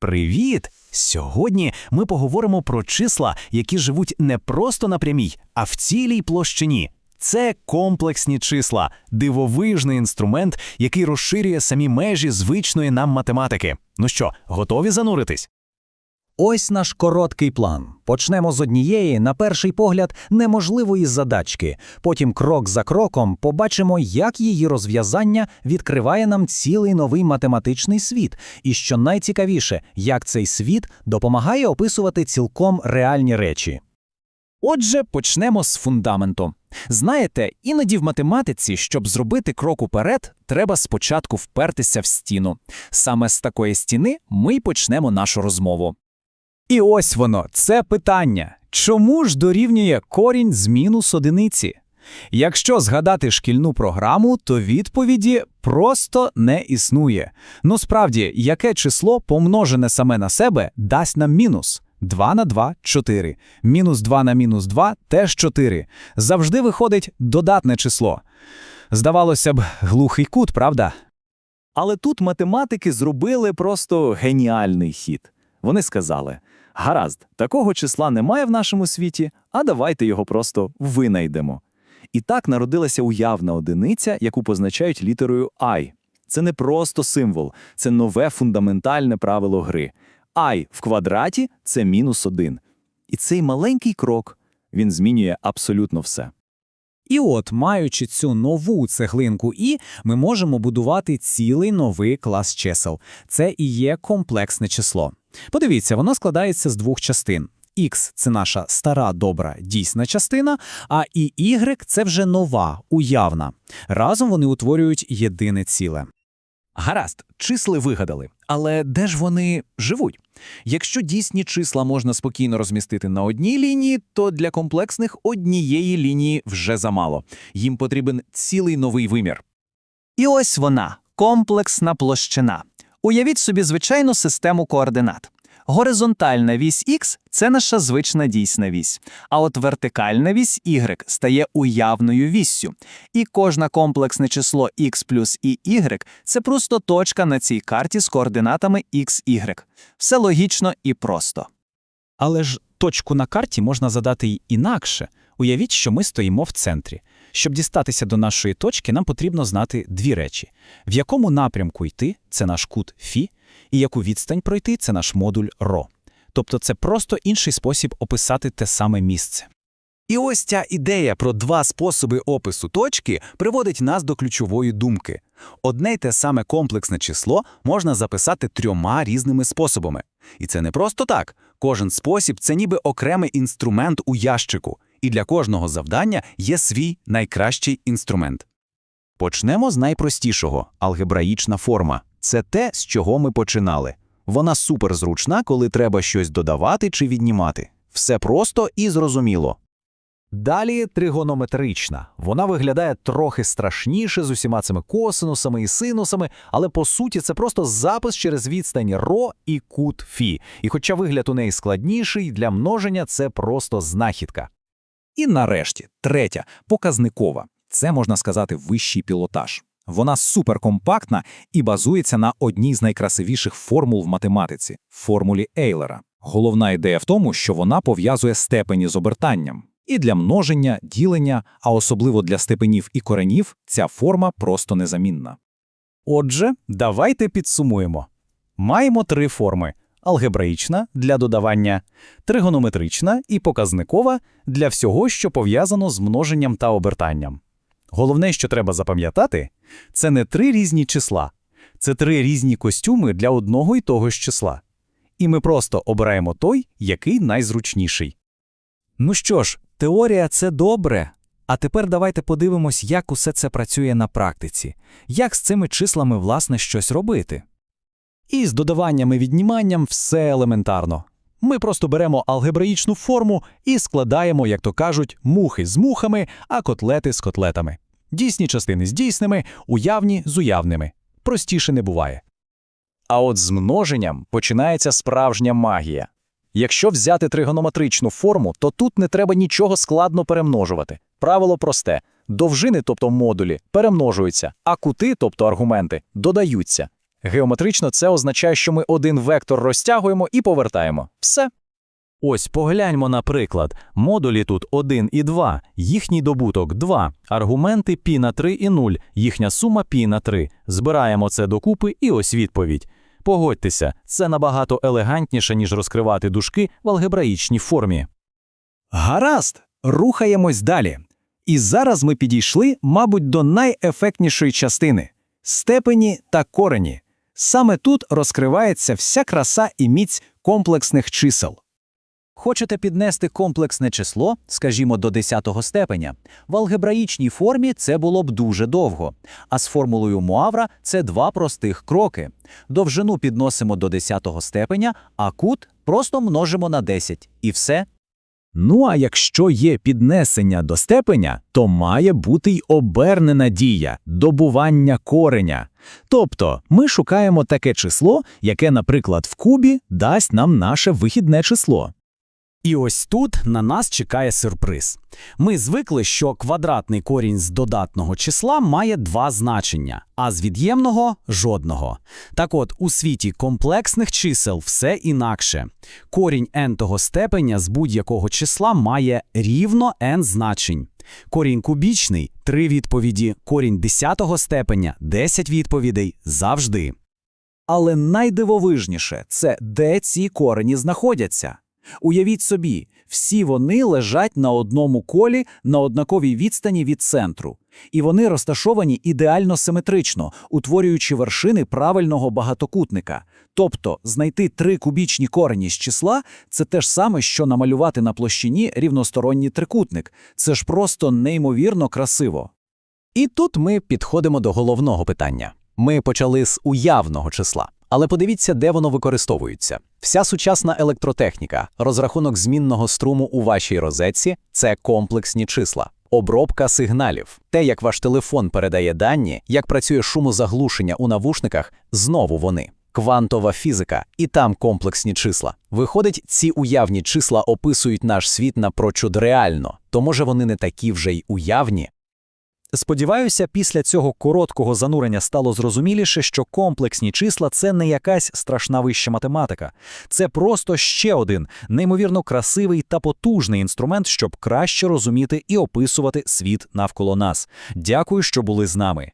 Привіт! Сьогодні ми поговоримо про числа, які живуть не просто на прямій, а в цілій площині. Це комплексні числа, дивовижний інструмент, який розширює самі межі звичної нам математики. Ну що, готові зануритись? Ось наш короткий план. Почнемо з однієї, на перший погляд, неможливої задачки. Потім, крок за кроком, побачимо, як її розв'язання відкриває нам цілий новий математичний світ. І що найцікавіше, як цей світ допомагає описувати цілком реальні речі. Отже, почнемо з фундаменту. Знаєте, іноді в математиці, щоб зробити крок уперед, треба спочатку впертися в стіну. Саме з такої стіни ми й почнемо нашу розмову. І ось воно, це питання. Чому ж дорівнює корінь з мінус одиниці? Якщо згадати шкільну програму, то відповіді просто не існує. Ну справді, яке число, помножене саме на себе, дасть нам мінус? 2 на 2 – 4. Мінус 2 на мінус 2 – теж 4. Завжди виходить додатне число. Здавалося б, глухий кут, правда? Але тут математики зробили просто геніальний хід. Вони сказали: гаразд, такого числа немає в нашому світі, а давайте його просто винайдемо. І так народилася уявна одиниця, яку позначають літерою I. Це не просто символ, це нове фундаментальне правило гри. I в квадраті це мінус один. І цей маленький крок він змінює абсолютно все. І от, маючи цю нову цеглинку І, ми можемо будувати цілий новий клас чисел. Це і є комплексне число. Подивіться, воно складається з двох частин. X – це наша стара добра дійсна частина, а і Y – це вже нова, уявна. Разом вони утворюють єдине ціле. Гаразд, числи вигадали, але де ж вони живуть? Якщо дійсні числа можна спокійно розмістити на одній лінії, то для комплексних однієї лінії вже замало. Їм потрібен цілий новий вимір. І ось вона комплексна площина. Уявіть собі звичайну систему координат. Горизонтальна вісь Х – це наша звична дійсна вісь, а от вертикальна вісь Y стає уявною віссю. І кожне комплексне число Х плюс і Y – це просто точка на цій карті з координатами X, Y. Все логічно і просто. Але ж точку на карті можна задати й інакше. Уявіть, що ми стоїмо в центрі. Щоб дістатися до нашої точки, нам потрібно знати дві речі: в якому напрямку йти це наш кут Фі, і яку відстань пройти це наш модуль ро. Тобто це просто інший спосіб описати те саме місце. І ось ця ідея про два способи опису точки приводить нас до ключової думки. Одне й те саме комплексне число можна записати трьома різними способами. І це не просто так. Кожен спосіб це ніби окремий інструмент у ящику, і для кожного завдання є свій найкращий інструмент. Почнемо з найпростішого алгебраїчна форма. Це те, з чого ми починали. Вона суперзручна, коли треба щось додавати чи віднімати. Все просто і зрозуміло. Далі тригонометрична. Вона виглядає трохи страшніше з усіма цими косинусами і синусами, але по суті це просто запис через відстань ро і кут фі. І хоча вигляд у неї складніший, для множення це просто знахідка. І нарешті, третя показникова. Це можна сказати вищий пілотаж. Вона суперкомпактна і базується на одній з найкрасивіших формул в математиці формулі Ейлера. Головна ідея в тому, що вона пов'язує степені з обертанням. І для множення, ділення, а особливо для степенів і коренів, ця форма просто незамінна. Отже, давайте підсумуємо. Маємо три форми: алгебраїчна для додавання, тригонометрична і показникова для всього, що пов'язано з множенням та обертанням. Головне, що треба запам'ятати, це не три різні числа, це три різні костюми для одного і того ж числа. І ми просто обираємо той, який найзручніший. Ну що ж, теорія це добре. А тепер давайте подивимось, як усе це працює на практиці, як з цими числами, власне, щось робити. І з додаванням і відніманням все елементарно. Ми просто беремо алгебраїчну форму і складаємо, як то кажуть, мухи з мухами, а котлети з котлетами. Дійсні частини з дійсними, уявні з уявними. Простіше не буває. А от з множенням починається справжня магія. Якщо взяти тригонометричну форму, то тут не треба нічого складно перемножувати. Правило просте: довжини, тобто модулі, перемножуються, а кути, тобто аргументи, додаються. Геометрично це означає, що ми один вектор розтягуємо і повертаємо. Все. Ось погляньмо на приклад. Модулі тут 1 і 2, їхній добуток 2, аргументи π на 3 і 0, їхня сума π на 3. Збираємо це докупи і ось відповідь. Погодьтеся, це набагато елегантніше, ніж розкривати дужки в алгебраїчній формі. Гаразд, рухаємось далі. І зараз ми підійшли, мабуть, до найефектнішої частини степені та корені. Саме тут розкривається вся краса і міць комплексних чисел. Хочете піднести комплексне число, скажімо, до 10 степеня? В алгебраїчній формі це було б дуже довго. А з формулою Муавра це два простих кроки. Довжину підносимо до 10 степеня, а кут просто множимо на 10. І все. Ну а якщо є піднесення до степеня, то має бути й обернена дія добування кореня. Тобто ми шукаємо таке число, яке, наприклад, в кубі дасть нам наше вихідне число. І ось тут на нас чекає сюрприз. Ми звикли, що квадратний корінь з додатного числа має два значення, а з від'ємного жодного. Так от, у світі комплексних чисел все інакше. Корінь n-того степеня з будь-якого числа має рівно n значень. Корінь кубічний – три відповіді, корінь 10-го степеня – 10 відповідей завжди. Але найдивовижніше це де ці корені знаходяться. Уявіть собі, всі вони лежать на одному колі на однаковій відстані від центру, і вони розташовані ідеально симетрично, утворюючи вершини правильного багатокутника. Тобто знайти три кубічні корені з числа це те ж саме, що намалювати на площині рівносторонній трикутник. Це ж просто неймовірно красиво. І тут ми підходимо до головного питання. Ми почали з уявного числа. Але подивіться, де воно використовується. Вся сучасна електротехніка, розрахунок змінного струму у вашій розетці – це комплексні числа. Обробка сигналів, те, як ваш телефон передає дані, як працює шумозаглушення у навушниках, знову вони. Квантова фізика, і там комплексні числа. Виходить, ці уявні числа описують наш світ напрочуд реально, то може вони не такі вже й уявні? Сподіваюся, після цього короткого занурення стало зрозуміліше, що комплексні числа це не якась страшна вища математика. Це просто ще один неймовірно красивий та потужний інструмент, щоб краще розуміти і описувати світ навколо нас. Дякую, що були з нами.